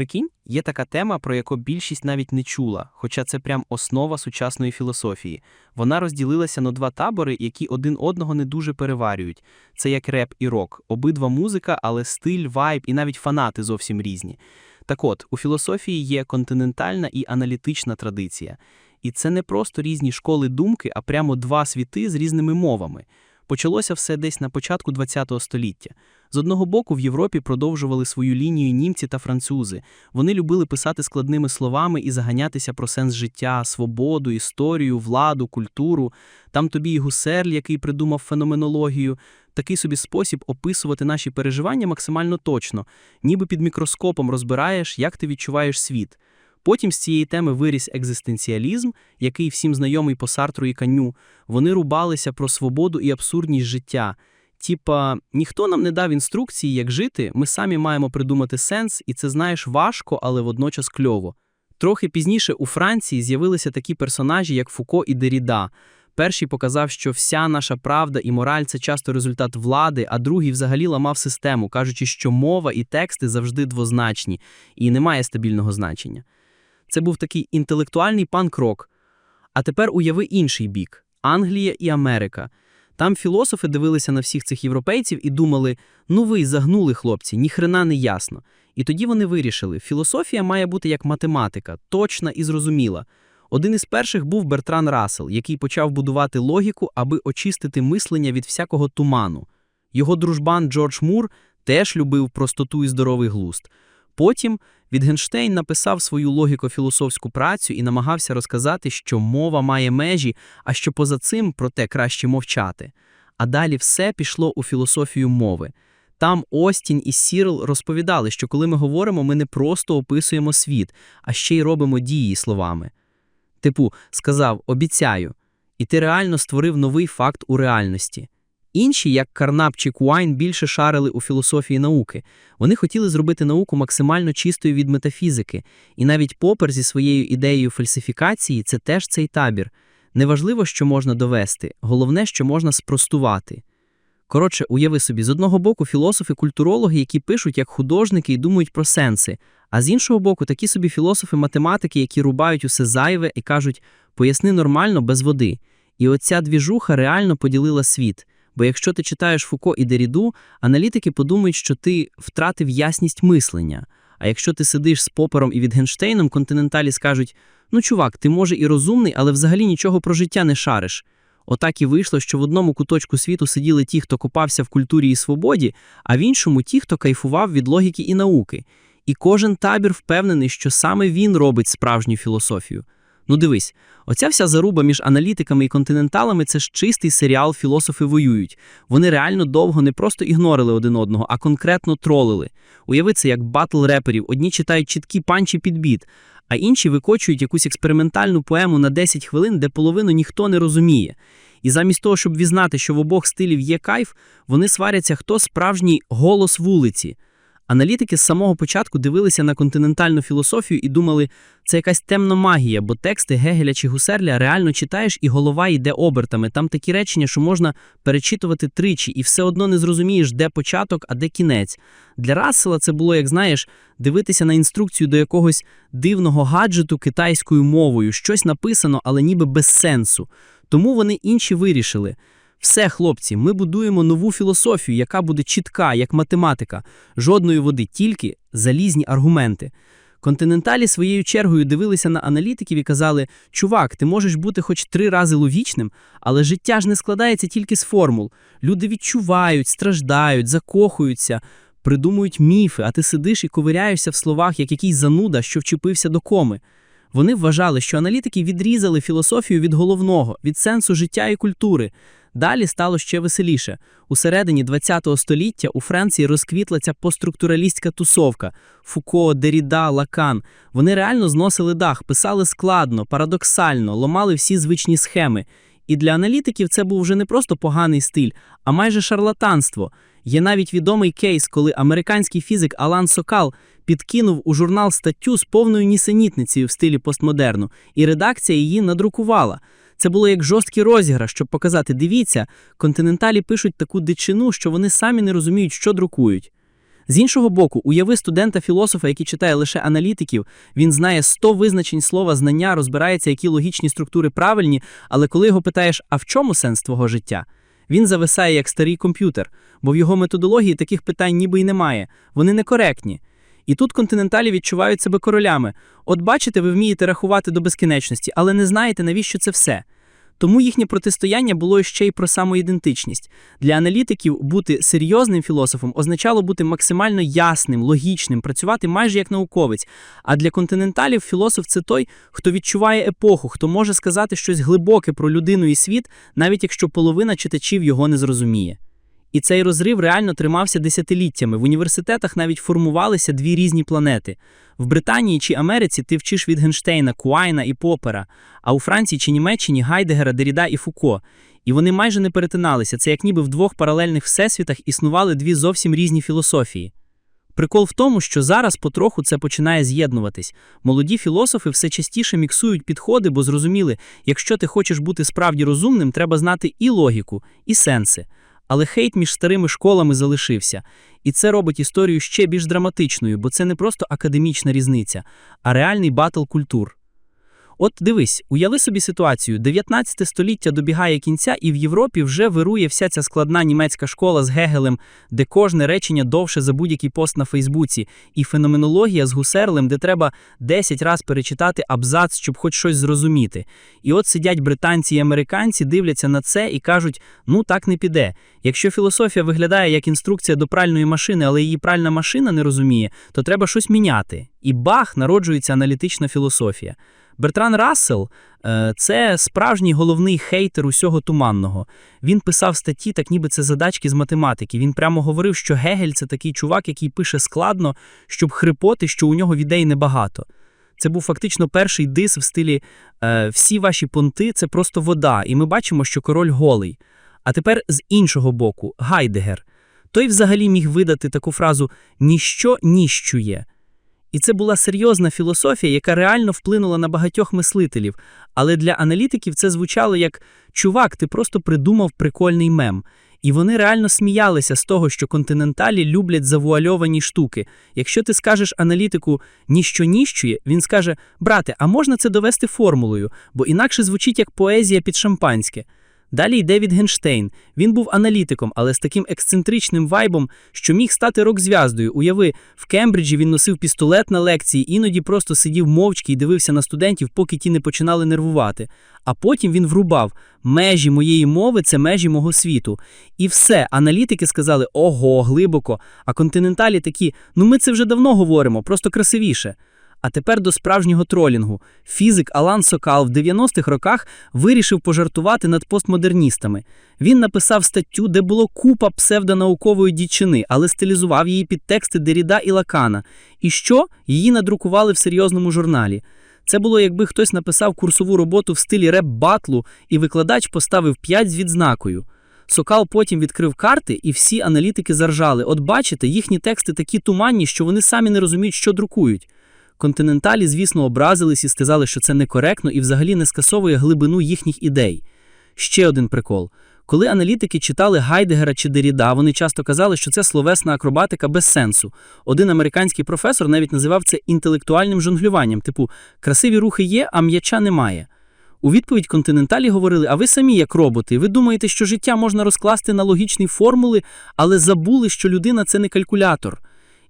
прикинь, є така тема, про яку більшість навіть не чула, хоча це прям основа сучасної філософії. Вона розділилася на два табори, які один одного не дуже переварюють. Це як реп і рок. Обидва музика, але стиль, вайб і навіть фанати зовсім різні. Так от, у філософії є континентальна і аналітична традиція. І це не просто різні школи думки, а прямо два світи з різними мовами. Почалося все десь на початку ХХ століття. З одного боку, в Європі продовжували свою лінію німці та французи. Вони любили писати складними словами і заганятися про сенс життя, свободу, історію, владу, культуру. Там тобі і гусерль, який придумав феноменологію, такий собі спосіб описувати наші переживання максимально точно, ніби під мікроскопом розбираєш, як ти відчуваєш світ. Потім з цієї теми виріс екзистенціалізм, який всім знайомий по Сартру і Каню. Вони рубалися про свободу і абсурдність життя. Типа, ніхто нам не дав інструкції, як жити, ми самі маємо придумати сенс, і це знаєш важко, але водночас кльово. Трохи пізніше у Франції з'явилися такі персонажі, як Фуко і Деріда. Перший показав, що вся наша правда і мораль це часто результат влади, а другий взагалі ламав систему, кажучи, що мова і тексти завжди двозначні і немає стабільного значення. Це був такий інтелектуальний панк-рок. А тепер уяви інший бік Англія і Америка. Там філософи дивилися на всіх цих європейців і думали: ну ви загнули, хлопці, ніхрена не ясно. І тоді вони вирішили, філософія має бути як математика, точна і зрозуміла. Один із перших був Бертран Рассел, який почав будувати логіку, аби очистити мислення від всякого туману. Його дружбан Джордж Мур теж любив простоту і здоровий глузд. Потім Вітгенштейн написав свою логіко-філософську працю і намагався розказати, що мова має межі, а що поза цим, проте краще мовчати. А далі все пішло у філософію мови. Там Остін і Сірл розповідали, що коли ми говоримо, ми не просто описуємо світ, а ще й робимо дії словами. Типу, сказав обіцяю, і ти реально створив новий факт у реальності. Інші, як Карнап чи Куайн, більше шарили у філософії науки. Вони хотіли зробити науку максимально чистою від метафізики, і навіть Попер зі своєю ідеєю фальсифікації це теж цей табір. Неважливо, що можна довести, головне, що можна спростувати. Коротше, уяви собі, з одного боку, філософи-культурологи, які пишуть як художники і думають про сенси, а з іншого боку, такі собі філософи-математики, які рубають усе зайве і кажуть, поясни нормально без води. І оця двіжуха реально поділила світ. Бо якщо ти читаєш Фуко і Деріду, аналітики подумають, що ти втратив ясність мислення. А якщо ти сидиш з Попером і Вітгенштейном, континенталі скажуть: ну, чувак, ти може і розумний, але взагалі нічого про життя не шариш. Отак і вийшло, що в одному куточку світу сиділи ті, хто копався в культурі і свободі, а в іншому ті, хто кайфував від логіки і науки. І кожен табір впевнений, що саме він робить справжню філософію. Ну дивись, оця вся заруба між аналітиками і континенталами це ж чистий серіал Філософи воюють. Вони реально довго не просто ігнорили один одного, а конкретно тролили. Уяви це як батл реперів. Одні читають чіткі панчі під біт, а інші викочують якусь експериментальну поему на 10 хвилин, де половину ніхто не розуміє. І замість того, щоб візнати, що в обох стилів є кайф, вони сваряться, хто справжній голос вулиці. Аналітики з самого початку дивилися на континентальну філософію і думали, це якась темна магія, бо тексти Гегеля чи Гусерля реально читаєш, і голова йде обертами. Там такі речення, що можна перечитувати тричі, і все одно не зрозумієш, де початок, а де кінець. Для Рассела це було, як знаєш, дивитися на інструкцію до якогось дивного гаджету китайською мовою, щось написано, але ніби без сенсу. Тому вони інші вирішили. Все, хлопці, ми будуємо нову філософію, яка буде чітка, як математика, жодної води, тільки залізні аргументи. Континенталі своєю чергою дивилися на аналітиків і казали: чувак, ти можеш бути хоч три рази логічним, але життя ж не складається тільки з формул. Люди відчувають, страждають, закохуються, придумують міфи, а ти сидиш і ковиряєшся в словах, як якийсь зануда, що вчепився до коми. Вони вважали, що аналітики відрізали філософію від головного, від сенсу життя і культури. Далі стало ще веселіше. У середині ХХ століття у Франції розквітла ця постструктуралістська тусовка Фуко, Деріда, Лакан. Вони реально зносили дах, писали складно, парадоксально, ломали всі звичні схеми. І для аналітиків це був вже не просто поганий стиль, а майже шарлатанство. Є навіть відомий кейс, коли американський фізик Алан Сокал підкинув у журнал статтю з повною нісенітницею в стилі постмодерну, і редакція її надрукувала. Це було як жорсткий розіграш, щоб показати: дивіться, континенталі пишуть таку дичину, що вони самі не розуміють, що друкують. З іншого боку, уяви студента-філософа, який читає лише аналітиків, він знає 100 визначень слова знання, розбирається, які логічні структури правильні, але коли його питаєш, а в чому сенс твого життя? Він зависає як старий комп'ютер, бо в його методології таких питань ніби й немає, вони некоректні. І тут континенталі відчувають себе королями. От бачите, ви вмієте рахувати до безкінечності, але не знаєте, навіщо це все. Тому їхнє протистояння було ще й про самоідентичність. Для аналітиків бути серйозним філософом означало бути максимально ясним, логічним, працювати майже як науковець. А для континенталів філософ це той, хто відчуває епоху, хто може сказати щось глибоке про людину і світ, навіть якщо половина читачів його не зрозуміє. І цей розрив реально тримався десятиліттями. В університетах навіть формувалися дві різні планети. В Британії чи Америці ти вчиш Вітгенштейна, Куайна і Попера, а у Франції чи Німеччині Гайдегера, Деріда і Фуко. І вони майже не перетиналися. Це як ніби в двох паралельних всесвітах існували дві зовсім різні філософії. Прикол в тому, що зараз потроху це починає з'єднуватись. Молоді філософи все частіше міксують підходи, бо зрозуміли, якщо ти хочеш бути справді розумним, треба знати і логіку, і сенси. Але хейт між старими школами залишився. І це робить історію ще більш драматичною, бо це не просто академічна різниця, а реальний батл культур. От дивись, уяви собі ситуацію: 19 століття добігає кінця, і в Європі вже вирує вся ця складна німецька школа з Гегелем, де кожне речення довше за будь-який пост на Фейсбуці, і феноменологія з гусерлем, де треба 10 раз перечитати абзац, щоб хоч щось зрозуміти. І от сидять британці і американці, дивляться на це і кажуть: ну так не піде. Якщо філософія виглядає як інструкція до пральної машини, але її пральна машина не розуміє, то треба щось міняти. І бах, народжується аналітична філософія. Бертран Рассел е, це справжній головний хейтер усього туманного. Він писав статті, так ніби це задачки з математики. Він прямо говорив, що Гегель це такий чувак, який пише складно, щоб хрипоти, що у нього ідей небагато. Це був фактично перший дис в стилі е, всі ваші понти це просто вода, і ми бачимо, що король голий. А тепер з іншого боку, Гайдегер. Той взагалі міг видати таку фразу ніщо ніщує. І це була серйозна філософія, яка реально вплинула на багатьох мислителів. Але для аналітиків це звучало як чувак, ти просто придумав прикольний мем. І вони реально сміялися з того, що континенталі люблять завуальовані штуки. Якщо ти скажеш аналітику ніщо ніщує, він скаже: брате, а можна це довести формулою, бо інакше звучить як поезія під шампанське. Далі йде Вітгенштейн. Він був аналітиком, але з таким ексцентричним вайбом, що міг стати рок-зв'яздою. Уяви, в Кембриджі він носив пістолет на лекції, іноді просто сидів мовчки і дивився на студентів, поки ті не починали нервувати. А потім він врубав межі моєї мови це межі мого світу. І все, аналітики сказали ого, глибоко. А континенталі такі, ну ми це вже давно говоримо, просто красивіше. А тепер до справжнього тролінгу. Фізик Алан Сокал в 90-х роках вирішив пожартувати над постмодерністами. Він написав статтю, де було купа псевдонаукової дічини, але стилізував її під тексти Деріда і Лакана. І що? Її надрукували в серйозному журналі. Це було, якби хтось написав курсову роботу в стилі реп-батлу, і викладач поставив 5 з відзнакою. Сокал потім відкрив карти, і всі аналітики заржали. От бачите, їхні тексти такі туманні, що вони самі не розуміють, що друкують. Континенталі, звісно, образились і сказали, що це некоректно і взагалі не скасовує глибину їхніх ідей. Ще один прикол. Коли аналітики читали Гайдегера чи Деріда, вони часто казали, що це словесна акробатика без сенсу. Один американський професор навіть називав це інтелектуальним жонглюванням, типу красиві рухи є, а м'яча немає. У відповідь континенталі говорили: а ви самі як роботи, ви думаєте, що життя можна розкласти на логічні формули, але забули, що людина це не калькулятор.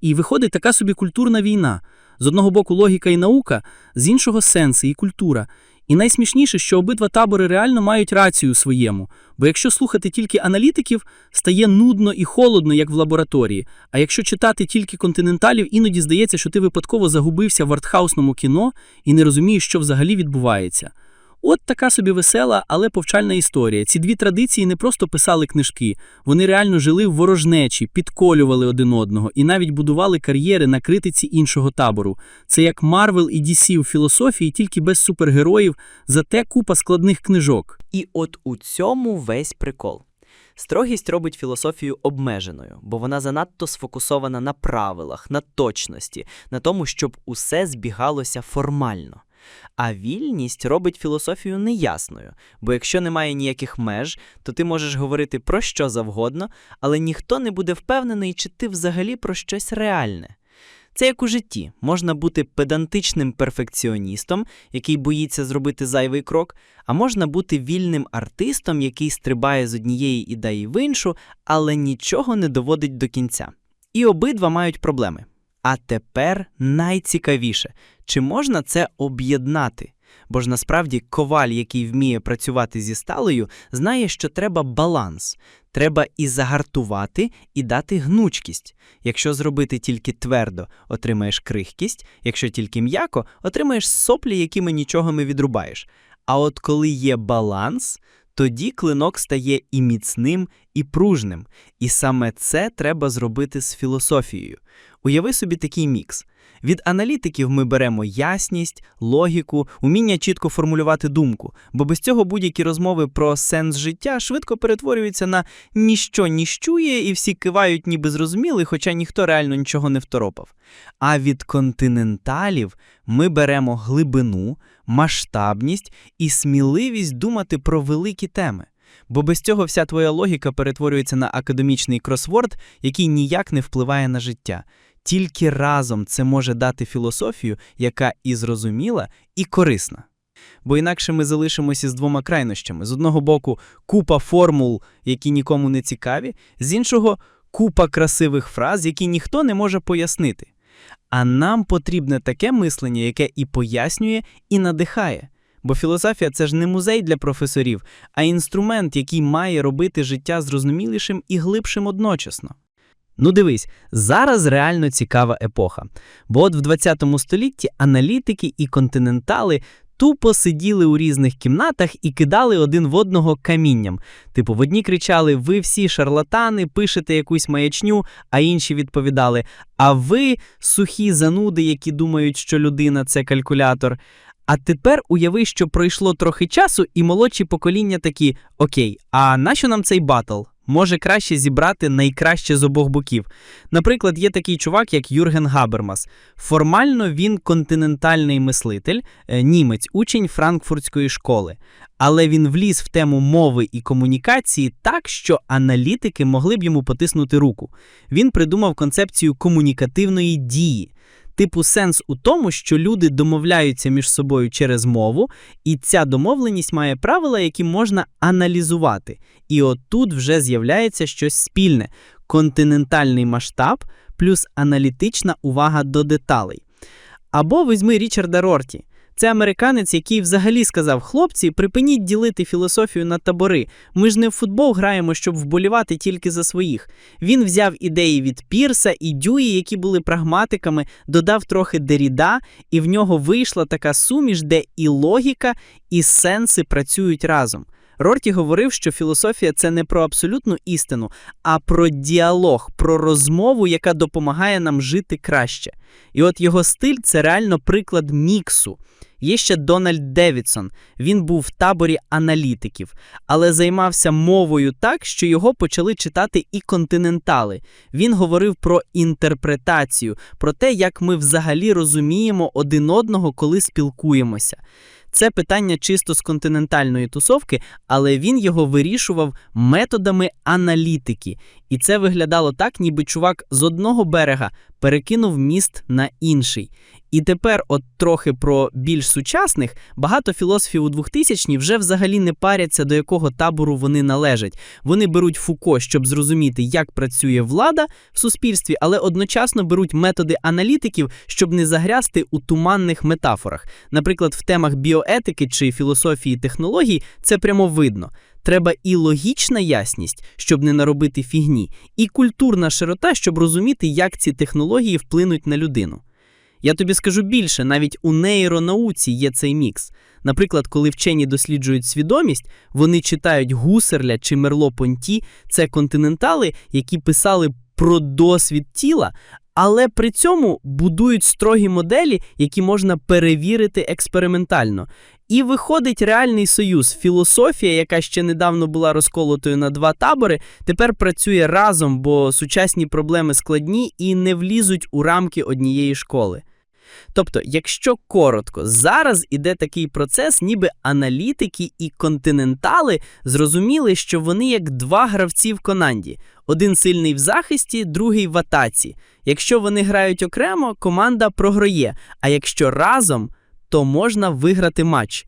І виходить така собі культурна війна. З одного боку логіка і наука, з іншого сенси і культура. І найсмішніше, що обидва табори реально мають рацію своєму. Бо якщо слухати тільки аналітиків, стає нудно і холодно, як в лабораторії. А якщо читати тільки континенталів, іноді здається, що ти випадково загубився в артхаусному кіно і не розумієш, що взагалі відбувається. От така собі весела, але повчальна історія. Ці дві традиції не просто писали книжки, вони реально жили в ворожнечі, підколювали один одного і навіть будували кар'єри на критиці іншого табору. Це як Марвел і DC у філософії, тільки без супергероїв, зате купа складних книжок. І от у цьому весь прикол. Строгість робить філософію обмеженою, бо вона занадто сфокусована на правилах, на точності, на тому, щоб усе збігалося формально. А вільність робить філософію неясною, бо якщо немає ніяких меж, то ти можеш говорити про що завгодно, але ніхто не буде впевнений, чи ти взагалі про щось реальне. Це як у житті. Можна бути педантичним перфекціоністом, який боїться зробити зайвий крок, а можна бути вільним артистом, який стрибає з однієї ідеї в іншу, але нічого не доводить до кінця. І обидва мають проблеми. А тепер найцікавіше, чи можна це об'єднати? Бо ж насправді коваль, який вміє працювати зі сталею, знає, що треба баланс. Треба і загартувати, і дати гнучкість. Якщо зробити тільки твердо, отримаєш крихкість, якщо тільки м'яко, отримаєш соплі, якими нічого не відрубаєш. А от коли є баланс, тоді клинок стає і міцним, і пружним. І саме це треба зробити з філософією. Уяви собі такий мікс. Від аналітиків ми беремо ясність, логіку, уміння чітко формулювати думку, бо без цього будь-які розмови про сенс життя швидко перетворюються на ніщо ніщує, і всі кивають ніби зрозуміли, хоча ніхто реально нічого не второпав. А від континенталів ми беремо глибину, масштабність і сміливість думати про великі теми. Бо без цього вся твоя логіка перетворюється на академічний кросворд, який ніяк не впливає на життя. Тільки разом це може дати філософію, яка і зрозуміла, і корисна. Бо інакше ми залишимося з двома крайнощами: з одного боку, купа формул, які нікому не цікаві, з іншого купа красивих фраз, які ніхто не може пояснити. А нам потрібне таке мислення, яке і пояснює, і надихає. Бо філософія це ж не музей для професорів, а інструмент, який має робити життя зрозумілішим і глибшим одночасно. Ну дивись, зараз реально цікава епоха. Бо от в 20 столітті аналітики і континентали тупо сиділи у різних кімнатах і кидали один в одного камінням. Типу, в одні кричали: ви всі шарлатани, пишете якусь маячню, а інші відповідали: А ви сухі зануди, які думають, що людина це калькулятор. А тепер уяви, що пройшло трохи часу, і молодші покоління такі: Окей, а нащо нам цей батл? Може краще зібрати найкраще з обох боків. Наприклад, є такий чувак, як Юрген Габермас. Формально він континентальний мислитель, е, німець, учень франкфуртської школи. Але він вліз в тему мови і комунікації так, що аналітики могли б йому потиснути руку. Він придумав концепцію комунікативної дії. Типу, сенс у тому, що люди домовляються між собою через мову, і ця домовленість має правила, які можна аналізувати. І отут вже з'являється щось спільне: континентальний масштаб плюс аналітична увага до деталей. Або візьми Річарда Рорті. Це американець, який взагалі сказав: хлопці, припиніть ділити філософію на табори. Ми ж не в футбол граємо, щоб вболівати тільки за своїх. Він взяв ідеї від Пірса і Дюї, які були прагматиками, додав трохи Деріда, і в нього вийшла така суміш, де і логіка, і сенси працюють разом. Рорті говорив, що філософія це не про абсолютну істину, а про діалог, про розмову, яка допомагає нам жити краще. І от його стиль це реально приклад міксу. Є ще Дональд Девідсон. Він був в таборі аналітиків, але займався мовою так, що його почали читати і континентали. Він говорив про інтерпретацію, про те, як ми взагалі розуміємо один одного, коли спілкуємося. Це питання чисто з континентальної тусовки, але він його вирішував методами аналітики. І це виглядало так, ніби чувак з одного берега перекинув міст на інший. І тепер, от трохи про більш сучасних, багато філософів у 2000-ні вже взагалі не паряться, до якого табору вони належать. Вони беруть Фуко, щоб зрозуміти, як працює влада в суспільстві, але одночасно беруть методи аналітиків, щоб не загрязти у туманних метафорах. Наприклад, в темах біоетики чи філософії технологій це прямо видно. Треба і логічна ясність, щоб не наробити фігні, і культурна широта, щоб розуміти, як ці технології вплинуть на людину. Я тобі скажу більше, навіть у нейронауці є цей мікс. Наприклад, коли вчені досліджують свідомість, вони читають Гусерля чи Мерло Понті, це континентали, які писали про досвід тіла, але при цьому будують строгі моделі, які можна перевірити експериментально. І виходить реальний союз. Філософія, яка ще недавно була розколотою на два табори, тепер працює разом, бо сучасні проблеми складні і не влізуть у рамки однієї школи. Тобто, якщо коротко, зараз іде такий процес, ніби аналітики і континентали зрозуміли, що вони як два гравці в команді. Один сильний в захисті, другий в атаці. Якщо вони грають окремо, команда програє, а якщо разом, то можна виграти матч.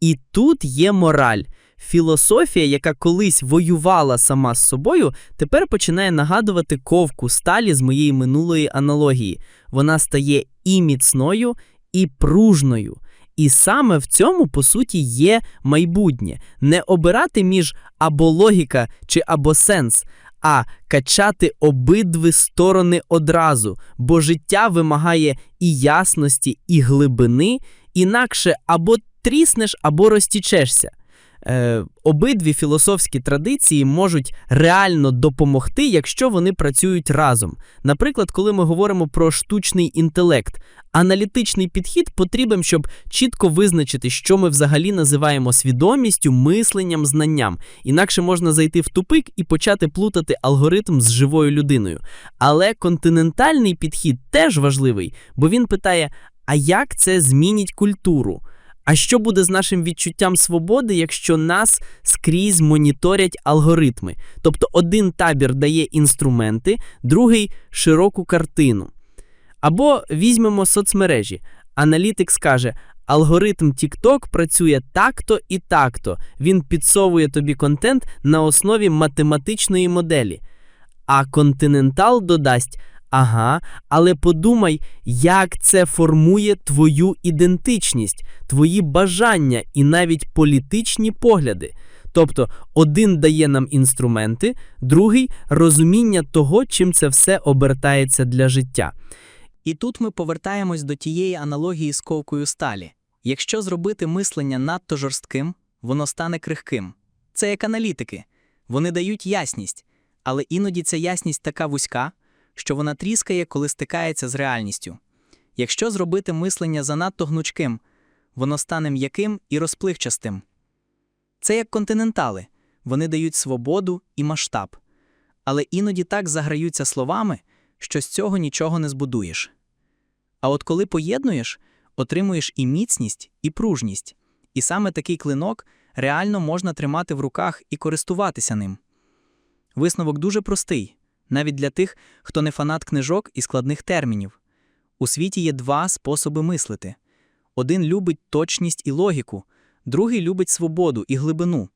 І тут є мораль. Філософія, яка колись воювала сама з собою, тепер починає нагадувати ковку сталі з моєї минулої аналогії. Вона стає і міцною, і пружною. І саме в цьому, по суті, є майбутнє. Не обирати між або логіка чи або сенс, а качати обидві сторони одразу, бо життя вимагає і ясності, і глибини, інакше або тріснеш, або розтічешся. Е, обидві філософські традиції можуть реально допомогти, якщо вони працюють разом. Наприклад, коли ми говоримо про штучний інтелект, аналітичний підхід потрібен, щоб чітко визначити, що ми взагалі називаємо свідомістю, мисленням, знанням. Інакше можна зайти в тупик і почати плутати алгоритм з живою людиною. Але континентальний підхід теж важливий, бо він питає: а як це змінить культуру? А що буде з нашим відчуттям свободи, якщо нас скрізь моніторять алгоритми? Тобто один табір дає інструменти, другий широку картину. Або візьмемо соцмережі. Аналітик скаже: алгоритм TikTok працює так-то і так-то. Він підсовує тобі контент на основі математичної моделі. А континентал додасть. Ага, але подумай, як це формує твою ідентичність, твої бажання і навіть політичні погляди. Тобто один дає нам інструменти, другий розуміння того, чим це все обертається для життя. І тут ми повертаємось до тієї аналогії з ковкою сталі. Якщо зробити мислення надто жорстким, воно стане крихким. Це як аналітики. Вони дають ясність, але іноді ця ясність така вузька, що вона тріскає, коли стикається з реальністю. Якщо зробити мислення занадто гнучким, воно стане м'яким і розпливчастим. Це як континентали. Вони дають свободу і масштаб. Але іноді так заграються словами, що з цього нічого не збудуєш. А от коли поєднуєш, отримуєш і міцність, і пружність. І саме такий клинок реально можна тримати в руках і користуватися ним. Висновок дуже простий, навіть для тих, хто не фанат книжок і складних термінів. У світі є два способи мислити: один любить точність і логіку, другий любить свободу і глибину.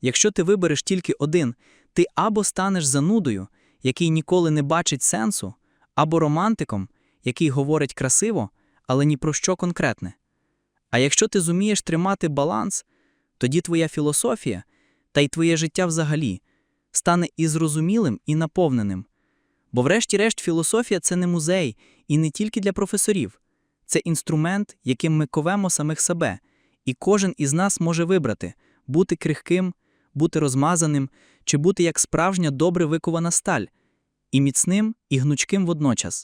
Якщо ти вибереш тільки один, ти або станеш занудою, який ніколи не бачить сенсу, або романтиком, який говорить красиво, але ні про що конкретне. А якщо ти зумієш тримати баланс, тоді твоя філософія та й твоє життя взагалі стане і зрозумілим, і наповненим. Бо, врешті-решт, філософія це не музей і не тільки для професорів, це інструмент, яким ми ковемо самих себе, і кожен із нас може вибрати бути крихким, бути розмазаним чи бути як справжня добре викована сталь, і міцним, і гнучким водночас.